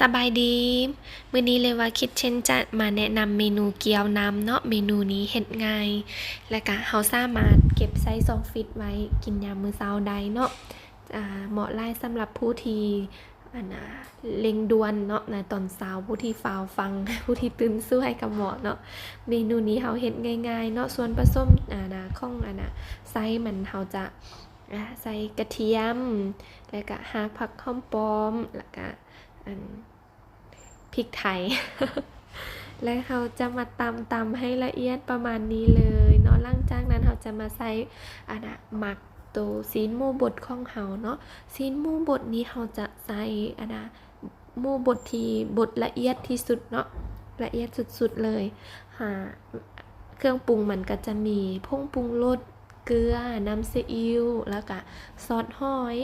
สบายดีมื้อนี้เลยว่าคิดเช่นจะมาแนะนำเมนูเกี๊ยวน้ำเนาะเมนูนี้เฮ็ดง่ายและก็เฮาสามารถเก็บใส่ซองฟิตไว้กินยามมื้อเช้าได้เนาะอ่าเหมาะหลายสำหรับผู้ที่อันนะเร่งดวนเนาะในตอนเช้าผู้ที่ฟ้าวฟัง ผู้ที่ตื่นสวยก็เหมาะเนาะเมนูนี้เฮาเฮ็ดง่ายๆ เนาะส่วนผสมอ่านะของอันน่ะไส้มันเฮาจะใส่กระเทียม แล้วก็หากผักหอมป้อมแล้วก็ อันพริกไทย และเราจะมาตำตำให้ละเอียดประมาณนี้เลยเนาะหลังจากนั้นเราจะมาใส่อันน่ะหมักตัวซีนหมูบดของเราเนาะซีนหมูบดนี้เราจะใส่อันน่ะหมูบดที่บดละเอียดที่สุดเนาะละเอียดสุดๆเลยหาเครื่องปรุงมันก็จะมีผงปรุงรสเกลือน้ำซีอิ๊วแล้วก็ซอสหอย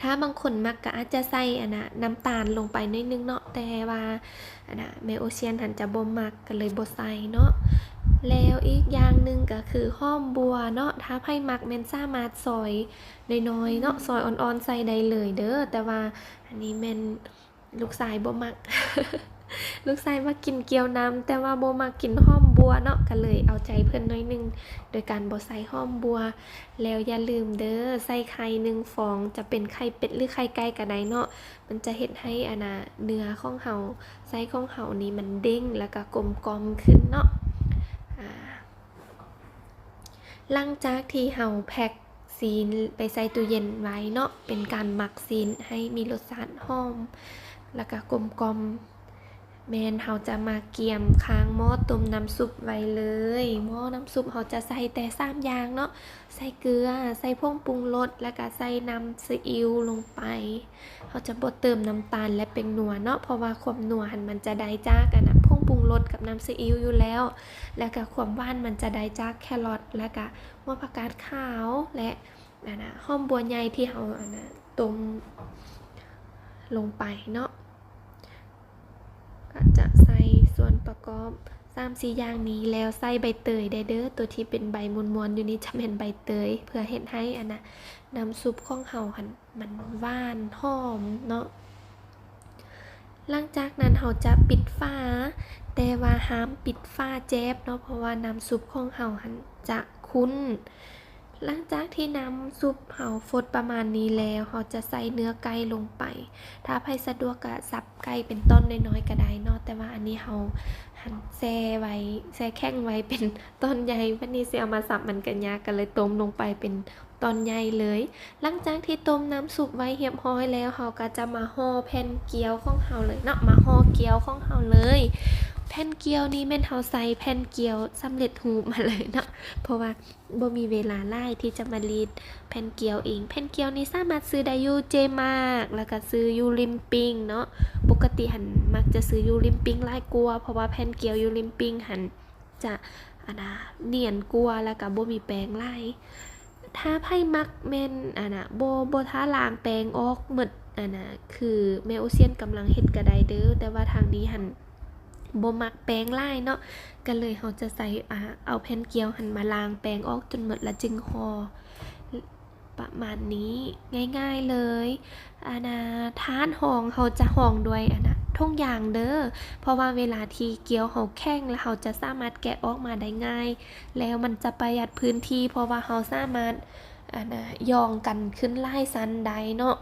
ถ้าบางคนมักก็อาจจะใส่อันนะน้ำตาลลงไปนิดนึงเนาะแต่ว่าอันนะเมโอเชียนหันจะบ่มักก็เลยบ่ใส่เนาะแล้วอีกอย่างหนึ่งก็คือห้อมบัวเนาะถ้าไผมักแมนซ่ามาซอยน้อยๆเนาะซอยอ่อนๆใส่ได้เลยเด้อแต่ว่าอันนี้แมนลูกสายบ่มัก ลูกชายมากินเกี๊ยวน้ำแต่ว่าโบมักกินห้อมบัวเนาะก็เลยเอาใจเพิ่อนน้อยหนึง โดยการโบใส่ห้อมบัว แล้วอย่าลืมเด้อใส่ไข่หนึ่งฟองจะเป็นไข่เป็ดหรือไข่ไก่ก็ได้เนาะมันจะเฮ็ดให้อานะเนื้อของเฮาไส้ของเฮานี่มันเด้งแล้วก็กลมกลมขึ้นเนาะอ่าหลังจากที่เฮาแพ็คซีนไปใส่ตู้เย็นไว้เนาะเป็นการหมักซีนให้มีรสชาติหอม แล้วก็กลมกลม แมนเฮาจะมาเกี่ยมค้างหม้อต้มน้ำซุปไว้เลยหม้อน้ำซุปเฮาจะใส่แต่สามอย่างเนาะใส่เกลือใส่พวงปรุงรสแล้วก็ใส่น้ำซีอิ๊วลงไปเขาจะบดเติมน้ำตาลและเป็นนัวเนาะเพราะว่าความนัวหันมันจะได้จ้ากันนะพวงปรุงรสกับน้ำซีอิ๊วอยู่แล้ว แล้วก็ความหวานมันจะได้จากแครอทแล้วก็หัวผักกาดขาวและอันนะหอมบัวใหญ่ที่เขาอันนะต้มลงไปเนาะ ก็จะใส่ส่วนประ กอบสามสี่อย่างนี้แล้วใส่ใบเตยได้เด้อตัวที่เป็นใบมวนๆอยู่นี่จะเป็นใบเตย เพื่อเห็ดให้อันนะน้ำซุปของเฮาหันมันว่านหอมเนาะหลังจากนั้นเฮาจะปิดฝาแต่ว่าห้ามปิดฝาแจ๊บเนาะเพราะว่าน้ำซุปของเฮาหันจะคุ้น หลังจากที่น้ำซุปเฮาฟดประมาณนี้แล้วเฮาจะใส่เนื้อไก่ลงไป ถ้าใครสะดวกก็สับไก่เป็นต้นน้อยๆก็ได้เนาะแต่ว่าอันนี้เฮาหั่นแซ่ไว้แซ่แข้งไว้เป็นต้นใหญ่วันนี้สิเอามาสับมันกันยากกันเลยต้มลงไปเป็นตอนใหญ่เลย หลังจากที่ต้มน้ำซุปไว้เรียบร้อยแล้วเฮาก็จะมาห่อแผ่นเกี๊ยวของเฮาเลยเนาะมาห่อเกี๊ยวของเฮาเลย ผ่นเกียวนี้แม่นเฮาใส่แผ่นเกียวสำเร็จรูปมาเลยเนาะเพราะว่าบ่มีเวลาหลายที่จะมารีดแผ่นเกียวเอง แผ่นเกียวนี้สามารถซื้อได้อยู่เจมากแล้วก็ซื้ออยู่ริมปิงเนาะปกติหันมักจะซื้ออยู่ริมปิงหลายกลัวเพราะว่าแผ่นเกียวอยู่ริมปิงหันจะอันน่ะเนียนกลัวแล้วก็บ่มีแป้งหลายถ้าไพ่มักแม่นอันน่ะบ่บ่ท้าลางแป้งออกหมดอันน่ะคือแมโอเซียนกำลังเฮ็ดก็ได้เด้อแต่ว่าทางนี้หัน บ่มักแป้งหลายเนาะก็เลยเขาจะใส่อ่าเอาแผ่นเกี๊ยวหันมาล้างแป้งออกจนหมดแล้วจึงห่อประมาณนี้ง่ายๆเลยอานาทานห้องเขาจะห้องด้วยอันะทุ่งยางเด้อเพราะว่าเวลาที่เกี๊ยวเขาแข้งแล้วเขาจะสามารถแกะออกมาได้ง่าย แล้วมันจะประหยัดพื้นที่ เพราะว่าเขาสามารถอันนะยองกันขึ้นไล่ซันได้เนาะ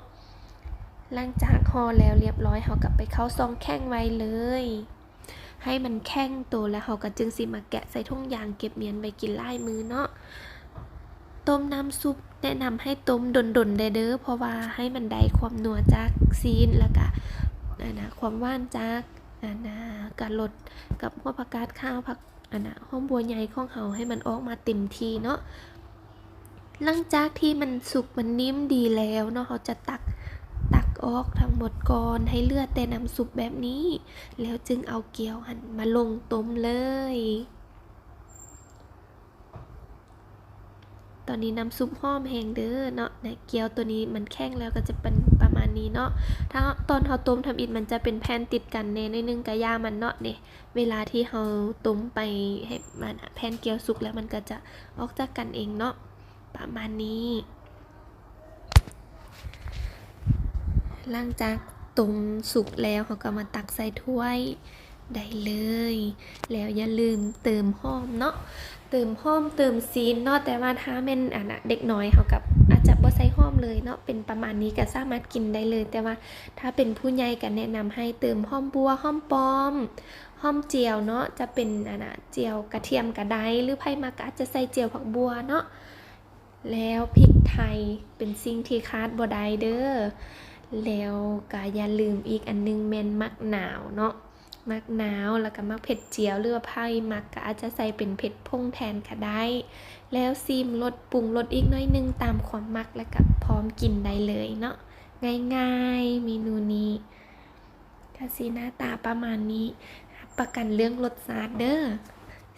หลังจากห่อแล้วเรียบร้อยเขากลับไปเข้าซองแข้งไว้เลย ให้มันแข้งตัวแล้วเขาก็จึงสิมาแกะใส่ทุ่งยางเก็บเมียนไปกินไล่มือเนาะต้มน้ำซุปแนะนำให้ต้มดนๆได้เด้อเพราะว่าให้มันได้ความนัวจากซีนแล้วก็อันนะความว่านจากอันนะกะรสกับหัวผักกาดข้าวผักอันนะห้อมบัวใหญ่ของเขาให้มันออกมาเต็มทีเนาะหลังจากที่มันสุกมันนิ่มดีแล้วเนาะเขาจะตัก ออกทั้งหมดก่อนให้เลือดแต่น้ำซุปแบบนี้ แล้วจึงเอาเกี๊ยวหั่นมาลงต้มเลย ตอนนี้น้ำซุปห้อมแหงเด้อเนาะเนี่ยเกี๊ยวตัวนี้มันแข็งแล้วก็จะเป็นประมาณนี้เนาะถ้าตอนเราต้มทำอิฐมันจะเป็นแผ่นติดกันแน่นิดนึงกะย่ามันเนาะเนี่ยเวลาที่เราต้มไปให้มันแผ่นเกี๊ยวสุกแล้วมันก็จะออกจากกันเองเนาะประมาณนี้ หลังจากต้มสุกแล้วเขาก็มาตักใส่ถ้วยได้เลย แล้วอย่าลืมเติมหอมเนาะเติมหอมเติมซีนเนาะแต่ว่าถ้าแม่นอะนะเด็กน้อยเขากับอาจจะบ่ใส่หอมเลยเนาะเป็นประมาณนี้ก็สามารถกินได้เลย แต่ว่าถ้าเป็นผู้ใหญ่ก็แนะนำให้เติมหอมบัวหอมปอมหอมเจียวเนาะจะเป็นอะนะเจียวกระเทียมกระไดหรือไผมากก็อาจจะใส่เจียวผักบัวเนาะแล้วพริกไทยเป็นสิ่งที่คาดบ่ได้เด้อ แล้วก็อย่าลืมอีกอันนึงแมนมักหนาวเนาะมักหนาวแล้วก็มักเผ็ดเจียวหรือว่าไผมักก็อาจจะใส่เป็นเผ็ดพงแทนก็ได้ แล้วซิมรสปรุงรสอีกน้อยหนึงตามความมักแล้วก็พร้อมกินได้เลยเนาะง่ายๆเมนูนี้ก็สีหน้าตาประมาณนี้ ประกันเรื่องรสชาติเด้อ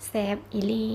แซบอีลี